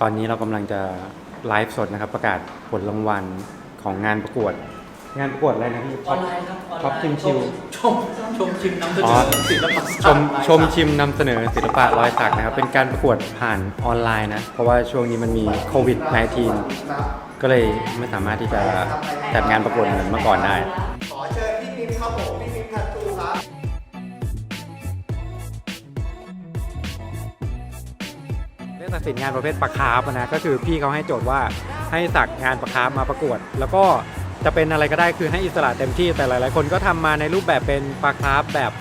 ตอนนี้เรากำลังจะไลฟ์สดนะครับ ประกาศผลรางวัลของงานประกวด งานประกวดอะไรนะพี่ออนไลน์ครับออนไลน์ท็อปชิมชิว ชมชมชิมน้ำเสนอ๋อ อศิลปะชมชมชิมนำเสนอศิลปะรอยสักนะครับ เป็นการประกวดผ่านออนไลน์นะ เพราะว่าช่วงนี้มันมีโควิด -19 ก็เลยไม่สามารถที่จะจัดงานประกวดเหมือนเมื่อก่อนได้ เรื่องตัดสินงานประเภทปลาคาร์ฟนะก็คือพี่เขาให้โจทย์ว่าให้สักงานปลาคาร์ฟมาประกวด แล้วก็จะเป็นอะไรก็ได้คือให้อิสระเต็มที่แต่หลาย ๆ คนก็ทำมาในรูปแบบเป็นปลาคาร์ฟแบบ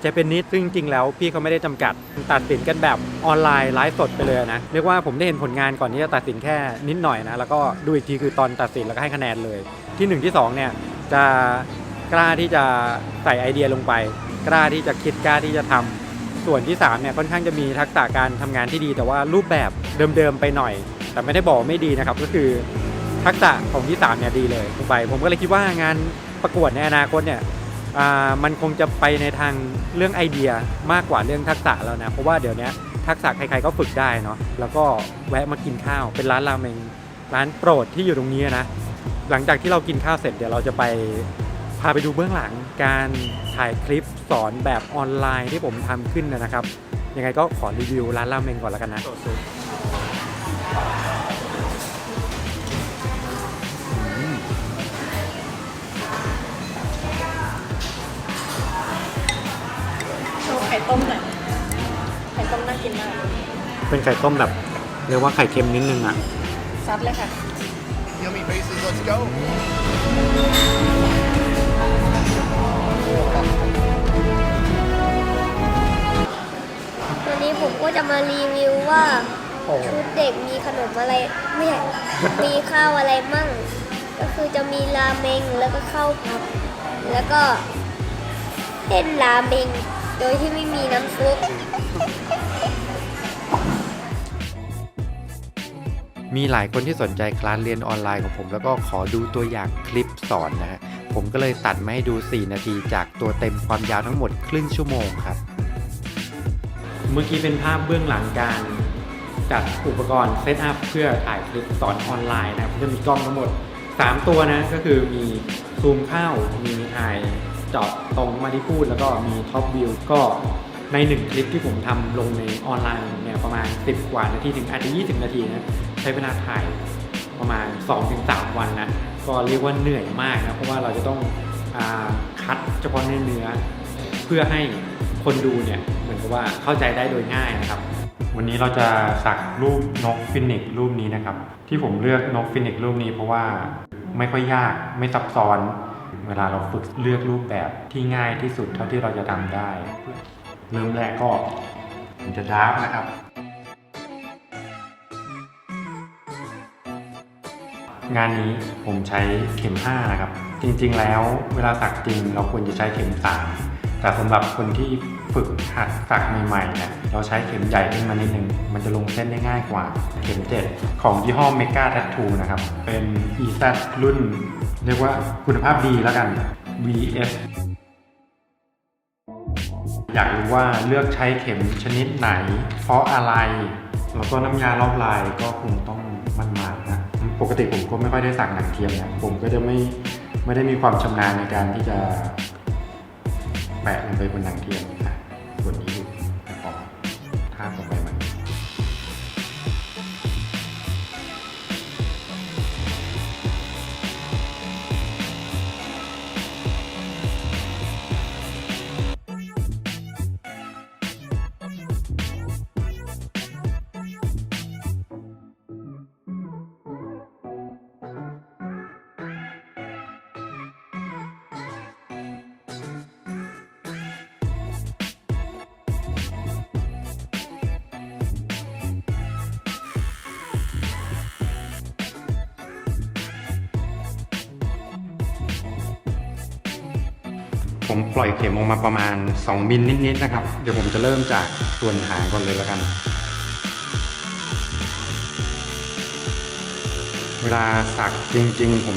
เจเปนิสซึ่งจริงแล้วพี่เขาไม่ได้จำกัดตัดสินกันแบบออนไลน์ไลฟ์สดไปเลยนะเรียกว่าผมได้เห็นผลงานก่อนที่จะตัดสินแค่นิดหน่อยนะแล้วก็ดูอีกทีคือตอนตัดสินแล้วก็ให้คะแนนเลย ที่หนึ่งที่สองเนี่ยจะกล้าที่จะใส่ไอเดียลงไป กล้าที่จะคิดกล้าที่จะทำ ส่วนที่3เนี่ยค่อนข้างจะมีทักษะการทำงานที่ดี แต่ว่ารูปแบบเดิมๆไปหน่อย แต่ไม่ได้บอกไม่ดีนะครับ ก็คือทักษะของที่3เนี่ยดีเลยลงไป ผมก็เลยคิดว่างานประกวดในอนาคตเนี่ยอ่ามันคงจะไปในทางเรื่องไอเดียมากกว่าเรื่องทักษะแล้วนะ เพราะว่าเดี๋ยวนี้ทักษะใครๆก็ฝึกได้เนาะแล้วก็แวะมากินข้าว เป็นร้านราเมงร้านโปรดที่อยู่ตรงนี้นะหลังจากที่เรากินข้าวเสร็จเดี๋ยวเราจะไปาไปดูเบื้องหลังการถ่ายคลิปสอนแบบออนไลน์ที่ผมทำขึ้นนะครับ ยังไงก็ขอรีวิวร้านราเมงก่อนแล้วกันนะโชว์ไข่ต้มหน่อยไข่ต้มน่ากินมาก เป็นไข่ต้มแบบเรียกว่าไข่เค็มนิดนึงอะซัดเลยค่ะ Yummy faces let's go วิวว่าชุดเด็กมีขนมอะไรไม่ใช่มีข้าวอะไรมั่ง ก็คือจะมีราเมงแล้วก็ข้าวผัดแล้วก็เส้นราเมงโดยที่ไม่มีน้ำซุปมีหลายคนที่สนใจคลาสเรียนออนไลน์ของผม แล้วก็ขอดูตัวอย่างคลิปสอนนะฮะผมก็เลยตัดมาให้ดู 4 นาทีจากตัวเต็มความยาวทั้งหมดครึ่งชั่วโมงครับ เมื่อกี้เป็นภาพเบื้องหลังการ จัดอุปกรณ์เซตอัพเพื่อถ่ายคลิปสอนออนไลน์นะครับจะมีกล้องทั้งหมด 3 ตัวนะ ก็คือมีซูมเข้า มีถ่ายเจาะตรงมาที่พูด แล้วก็มีท็อปวิวก็ในหนึ่งคลิปที่ผมทำลงในออนไลน์เนี่ยประมาณ 10 กว่านาทีถึงอาจจะ20 นาทีนะใช้เวลาถ่ายประมาณ 2-3 วันนะก็เรียกว่าเหนื่อยมากนะเพราะว่าเราจะต้องอคัดเฉพาก้อเนื้อเพื่อให้คนดูเนี่ยเหมือนกับว่าเข้าใจได้โดยง่ายนะครับ วันนี้เราจะสักรูปนกฟินิกซ์รูปนี้นะครับ ที่ผมเลือกนกฟินิกซ์รูปนี้เพราะว่าไม่ค่อยยากไม่ซับซ้อน เวลาเราฝึกเลือกรูปแบบที่ง่ายที่สุดเท่าที่เราจะทำได้เริ่มแรกก็ผมจะดราฟนะครับ งานนี้ผมใช้เข็ม 5 นะครับ จริงๆแล้วเวลาสักจริงเราควรจะใช้เข็ม 3 แต่สำหรับคนที่ฝึกหัดสักใหม่ๆเนี่ย เราใช้เข็มใหญ่ขึ้นมานิดนึง มันจะลงเส้นได้ง่ายกว่า เข็ม 7 ของยี่ห้อ Mega Tattoo นะครับ เป็น EZ รุ่น เรียกว่าคุณภาพดีแล้วกัน VS อยากรู้ว่าเลือกใช้เข็มชนิดไหน เพราะอะไร แล้วก็น้ำยารอบลายก็คงต้องมันมากนะปกติผมก็ไม่ค่อยได้สักหนังเทียมนะผมก็จะไม่ไม่ได้มีความชำนาญในการที่จะแปะลงไปบนหนังเทียมนะ ผมปล่อยเข็มออกมาประมาณ 2 มิลนิดๆนะครับ เดี๋ยวผมจะเริ่มจากส่วนหางก่อนเลยแล้วกัน เวลาสักจริง ๆ ผม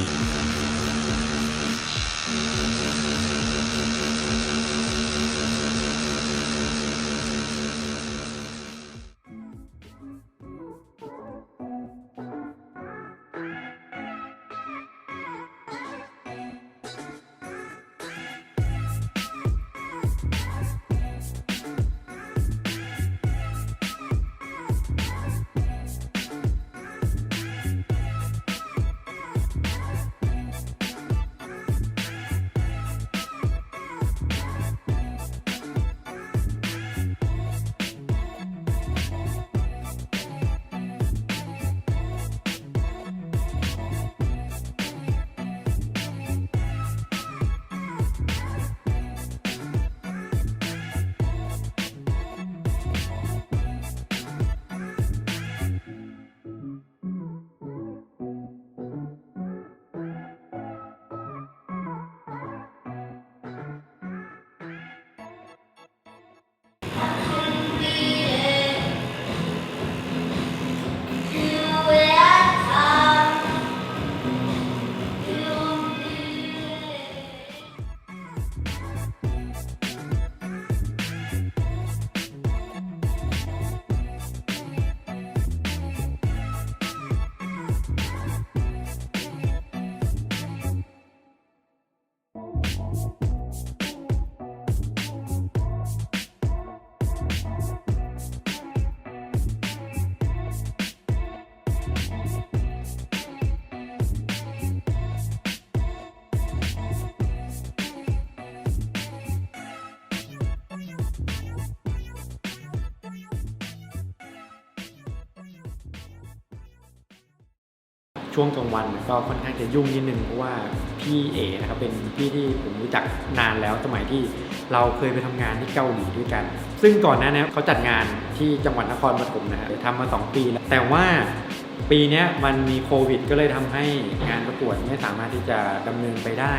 ช่วงกลางวันก็ค่อนข้างจะยุ่งนิดนึงเพราะว่าพี่เอนะครับเป็นพี่ที่ผมรู้จักนานแล้วสมัยที่เราเคยไปทำงานที่เกาหลีด้วยกัน ซึ่งก่อนหน้านี้เขาจัดงานที่จังหวัดนครปฐมนะฮะทำมา 2 ปีแล้วแต่ว่าปีนี้มันมีโควิด ก็เลยทำให้งานประกวดไม่สามารถที่จะดำเนินไปได้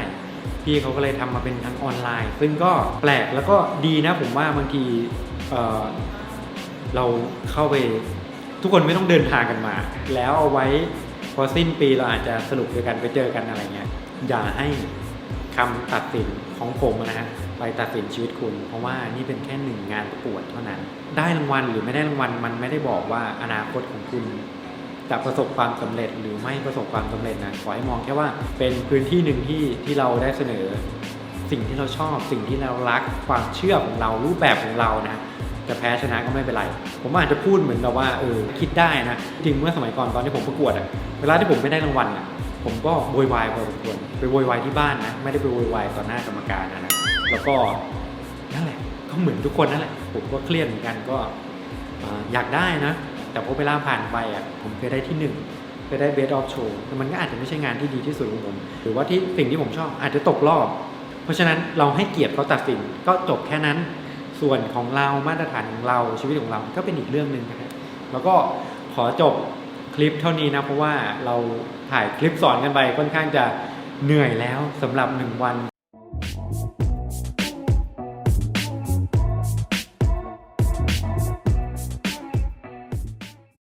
พี่เขาก็เลยทำมาเป็นทางออนไลน์ ซึ่งก็แปลกแล้วก็ดีนะผมว่าบางทีเเราเข้าไปทุกคนไม่ต้องเดินทางกันมา แล้วเอาไว้ อสิ้นปีเราอาจจะสรุปด้วยกันไปเจอกันอะไรเงี้ยอย่าให้คำตัดสินของผมนะฮะไปตัดสินชีวิตคุณ เพราะว่านี่เป็นแค่หนึ่งงานประกวดเท่านั้น ได้รางวัลหรือไม่ได้รางวัลมันไม่ได้บอกว่าอนาคตของคุณจะประสบความสำเร็จหรือไม่ประสบความสำเร็จนะขอให้มองแค่ว่าเป็นพื้นที่หนึ่งที่ที่เราได้เสนอ สิ่งที่เราชอบ สิ่งที่เรารักความเชื่อของเรารูปแบบของเรานะ จะแพ้ชนะก็ไม่เป็นไร ผมอาจจะพูดเหมือนกับว่าเออคิดได้นะจริงเมื่อสมัยก่อนตอนที่ผมประกวดอะเวลาที่ผมไม่ได้รางวัลอะผมก็โวยวายพอสมควรไปโวยวายที่บ้านนะไม่ได้ไปโวยวายต่อหน้ากรรมการนะนะแล้วก็นั่นแหละก็เหมือนทุกคนนั่นแหละผมก็เครียดเหมือนกันก็อ่าอยากได้นะ แต่พอเวลาผ่านไปอะผมเคยได้ที่หนึ่งเคยได้เบสออฟโชว์แต่มันก็อาจจะไม่ใช่งานที่ดีที่สุดของผม หรือว่าที่สิ่งที่ผมชอบอาจจะตกรอบ เพราะฉะนั้นเราให้เกียรติเขาตัดสินก็จบแค่นั้น ส่วนของเรามาตรฐานของเราชีวิตของเราก็เป็นอีกเรื่องหนึ่งนะครับแล้วก็ขอจบคลิปเท่านี้นะเพราะว่าเราถ่ายคลิปสอนกันไปค่อนข้างจะเหนื่อยแล้วสำหรับหนึ่งวัน